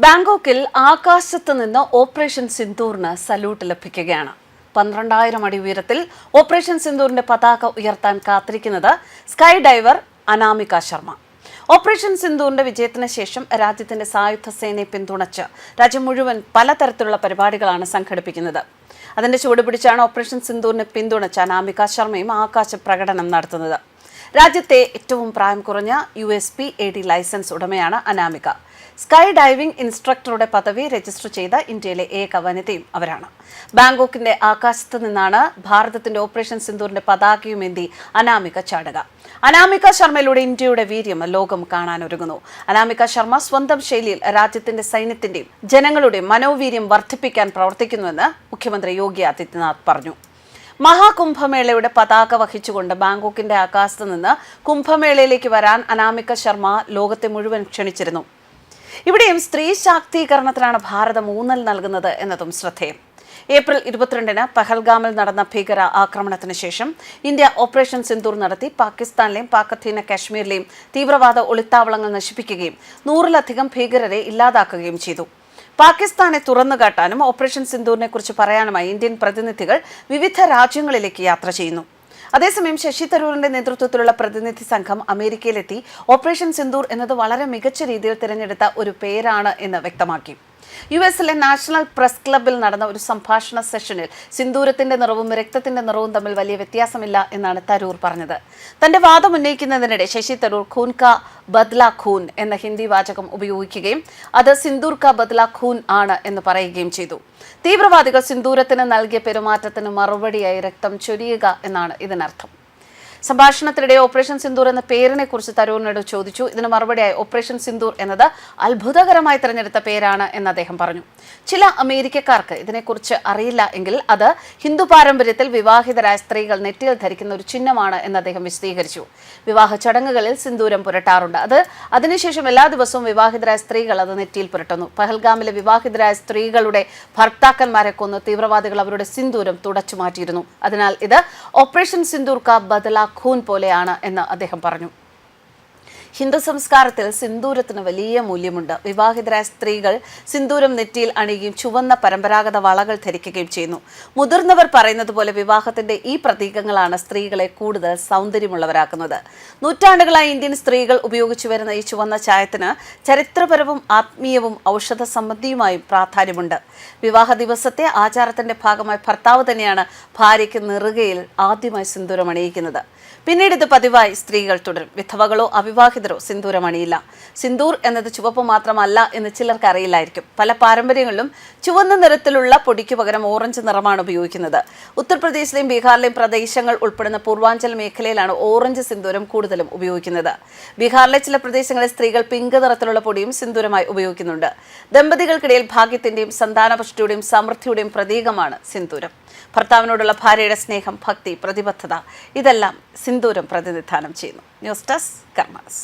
ബാങ്കോക്കിൽ ആകാശത്ത് നിന്ന് operation സിന്ദൂറിന് salute ലഭിക്കുകയാണ്. പന്ത്രണ്ടായിരം അടി ഉയരത്തിൽ ഓപ്പറേഷൻ സിന്ദൂറിന്റെ പതാക ഉയർത്താൻ കാത്തിരിക്കുന്നത് sky diver Anamika Sharma. Operation സിന്ദൂറിന്റെ വിജയത്തിന് ശേഷം രാജ്യത്തിന്റെ സായുധ സേനയെ പിന്തുണച്ച് രാജ്യം മുഴുവൻ പലതരത്തിലുള്ള പരിപാടികളാണ് സംഘടിപ്പിക്കുന്നത്. അതിന്റെ ചുവടുപിടിച്ചാണ് ഓപ്പറേഷൻ സിന്ദൂറിനെ പിന്തുണച്ച് അനാമിക ശർമ്മയും ആകാശ പ്രകടനം നടത്തുന്നത്. രാജ്യത്തെ ഏറ്റവും പ്രായം കുറഞ്ഞ U S P A D license ഉടമയാണ് അനാമിക. സ്കൈ ഡൈവിംഗ് ഇൻസ്ട്രക്ടറുടെ പദവി രജിസ്റ്റർ ചെയ്ത ഇന്ത്യയിലെ ഏക വനിതയും അവരാണ്. ബാങ്കോക്കിന്റെ ആകാശത്ത് നിന്നാണ് ഭാരതത്തിന്റെ ഓപ്പറേഷൻ സിന്ദൂറിന്റെ പതാകയുമേന്തി അനാമിക ചാടുക. അനാമിക ശർമ്മയിലൂടെ ഇന്ത്യയുടെ വീര്യം ലോകം കാണാനൊരുങ്ങുന്നു. അനാമിക ശർമ്മ സ്വന്തം ശൈലിയിൽ രാജ്യത്തിന്റെ സൈന്യത്തിന്റെയും ജനങ്ങളുടെയും മനോവീര്യം വർദ്ധിപ്പിക്കാൻ പ്രവർത്തിക്കുന്നുവെന്ന് മുഖ്യമന്ത്രി യോഗി ആദിത്യനാഥ് പറഞ്ഞു. മഹാകുംഭമേളയുടെ പതാക വഹിച്ചുകൊണ്ട് ബാങ്കോക്കിന്റെ ആകാശത്ത് നിന്ന് കുംഭമേളയിലേക്ക് വരാൻ അനാമിക ശർമ്മ ലോകത്തെ മുഴുവൻ ക്ഷണിച്ചിരുന്നു. ഇവിടെയും സ്ത്രീ ശാക്തീകരണത്തിനാണ് ഭാരതം ഊന്നൽ നൽകുന്നത് എന്നതും ശ്രദ്ധേയം. ഏപ്രിൽ ഇരുപത്തിരണ്ടിന് പഹൽഗാമിൽ നടന്ന ഭീകര ആക്രമണത്തിന് ശേഷം ഇന്ത്യ ഓപ്പറേഷൻ സിന്ദൂർ നടത്തി പാകിസ്ഥാനിലെയും പാക്കത്തീന കാശ്മീരിലെയും തീവ്രവാദ ഒളിത്താവളങ്ങൾ നശിപ്പിക്കുകയും നൂറിലധികം ഭീകരരെ ഇല്ലാതാക്കുകയും ചെയ്തു. പാകിസ്ഥാനെ തുറന്നുകാട്ടാനും ഓപ്പറേഷൻ സിന്ദൂറിനെ കുറിച്ച് പറയാനുമായി ഇന്ത്യൻ പ്രതിനിധികൾ വിവിധ രാജ്യങ്ങളിലേക്ക് യാത്ര ചെയ്യുന്നു. അതേസമയം ശശി തരൂരിന്റെ നേതൃത്വത്തിലുള്ള പ്രതിനിധി സംഘം അമേരിക്കയിലെത്തി. ഓപ്പറേഷൻ സിന്ദൂർ എന്നത് വളരെ മികച്ച രീതിയിൽ തിരഞ്ഞെടുത്ത ഒരു പേരാണ് എന്ന് വ്യക്തമാക്കി. യു എസിലെ നാഷണൽ പ്രസ് ക്ലബിൽ നടന്ന ഒരു സംഭാഷണ സെഷനിൽ സിന്ദൂരത്തിന്റെ നിറവും രക്തത്തിന്റെ നിറവും തമ്മിൽ വലിയ വ്യത്യാസമില്ല എന്നാണ് തരൂർ പറഞ്ഞത്. തന്റെ വാദം ഉന്നയിക്കുന്നതിനിടെ ശശി തരൂർ ഖൂൻ കാ ബദ്ല ഖൂൻ എന്ന ഹിന്ദി വാചകം ഉപയോഗിക്കുകയും അത് സിന്ദൂർ കാ ബദ്ല ഖൂൻ ആണ് എന്ന് പറയുകയും ചെയ്തു. തീവ്രവാദികൾ സിന്ദൂരത്തിന് നൽകിയ പെരുമാറ്റത്തിന് മറുപടിയായി രക്തം ചൊരിയുക എന്നാണ് ഇതിനർത്ഥം. സംഭാഷണത്തിനിടെ ഓപ്പറേഷൻ സിന്ദൂർ എന്ന പേരിനെ കുറിച്ച് തരൂരിനോട് ചോദിച്ചു. ഇതിന് മറുപടിയായി ഓപ്പറേഷൻ സിന്ദൂർ എന്നത് അത്ഭുതകരമായി തിരഞ്ഞെടുത്ത പേരാണ് എന്ന് അദ്ദേഹം പറഞ്ഞു. ചില അമേരിക്കക്കാർക്ക് ഇതിനെക്കുറിച്ച് അറിയില്ല എങ്കിൽ അത് ഹിന്ദു പാരമ്പര്യത്തിൽ വിവാഹിതരായ സ്ത്രീകൾ നെറ്റിയിൽ ധരിക്കുന്ന ഒരു ചിഹ്നമാണ് എന്ന് അദ്ദേഹം വിശദീകരിച്ചു. വിവാഹ ചടങ്ങുകളിൽ സിന്ദൂരം പുരട്ടാറുണ്ട്. അത് അതിനുശേഷം എല്ലാ ദിവസവും വിവാഹിതരായ സ്ത്രീകൾ അത് നെറ്റിയിൽ പുരട്ടുന്നു. പഹൽഗാമിലെ വിവാഹിതരായ സ്ത്രീകളുടെ ഭർത്താക്കന്മാരെ കൊന്ന് തീവ്രവാദികൾ അവരുടെ സിന്ദൂരം തുടച്ചു മാറ്റിയിരുന്നു. അതിനാൽ ഇത് ഓപ്പറേഷൻ സിന്ദൂർ കാ ബദല ഖൂൻ പോലെയാണ് എന്ന് അദ്ദേഹം പറഞ്ഞു. ഹിന്ദു സംസ്കാരത്തിൽ സിന്ദൂരത്തിന് വലിയ മൂല്യമുണ്ട്. വിവാഹിതരായ സ്ത്രീകൾ സിന്ദൂരം നെറ്റിയിൽ അണിയുകയും ചുവന്ന പരമ്പരാഗത വളകൾ ധരിക്കുകയും ചെയ്യുന്നു. മുതിർന്നവർ പറയുന്നത് പോലെ വിവാഹത്തിന്റെ ഈ പ്രതീകങ്ങളാണ് സ്ത്രീകളെ കൂടുതൽ സൗന്ദര്യമുള്ളവരാക്കുന്നത്. നൂറ്റാണ്ടുകളായി ഇന്ത്യൻ സ്ത്രീകൾ ഉപയോഗിച്ചു വരുന്ന ഈ ചുവന്ന ചായത്തിന് ചരിത്രപരവും ആത്മീയവും ഔഷധ സംബന്ധിയുമായും പ്രാധാന്യമുണ്ട്. വിവാഹ ദിവസത്തെ ആചാരത്തിന്റെ ഭാഗമായി ഭർത്താവ് തന്നെയാണ് ഭാര്യയ്ക്ക് നെറുകയിൽ ആദ്യമായി സിന്ദൂരം അണിയിക്കുന്നത്. പിന്നീട് ഇത് പതിവായി സ്ത്രീകൾ തുടരും. വിധവകളോ അവിവാഹിതരോ സിന്ദൂരം അണിയില്ല സിന്ദൂർ എന്നത് ചുവപ്പ് മാത്രമല്ല എന്ന് ചിലർക്ക് അറിയില്ലായിരിക്കും. പല പാരമ്പര്യങ്ങളിലും ചുവന്ന നിറത്തിലുള്ള പൊടിക്ക് പകരം ഓറഞ്ച് നിറമാണ് ഉപയോഗിക്കുന്നത്. ഉത്തർപ്രദേശിലെയും ബീഹാറിലെയും പ്രദേശങ്ങൾ ഉൾപ്പെടുന്ന പൂർവാഞ്ചൽ മേഖലയിലാണ് ഓറഞ്ച് സിന്ദൂരം കൂടുതലും ഉപയോഗിക്കുന്നത്. ബീഹാറിലെ ചില പ്രദേശങ്ങളിൽ സ്ത്രീകൾ പിങ്ക് നിറത്തിലുള്ള പൊടിയും സിന്ദൂരമായി ഉപയോഗിക്കുന്നുണ്ട്. ദമ്പതികൾക്കിടയിൽ ഭാഗ്യത്തിന്റെയും സന്താനപുഷ്ടിയുടെയും സമൃദ്ധിയുടെയും പ്രതീകമാണ് സിന്ദൂരം. ഭർത്താവിനോടുള്ള ഭാര്യയുടെ സ്നേഹം ഭക്തി പ്രതിബദ്ധത ഇതെല്ലാം സിന്ദൂരം പ്രതിനിധാനം ചെയ്യുന്നു. News desk karmas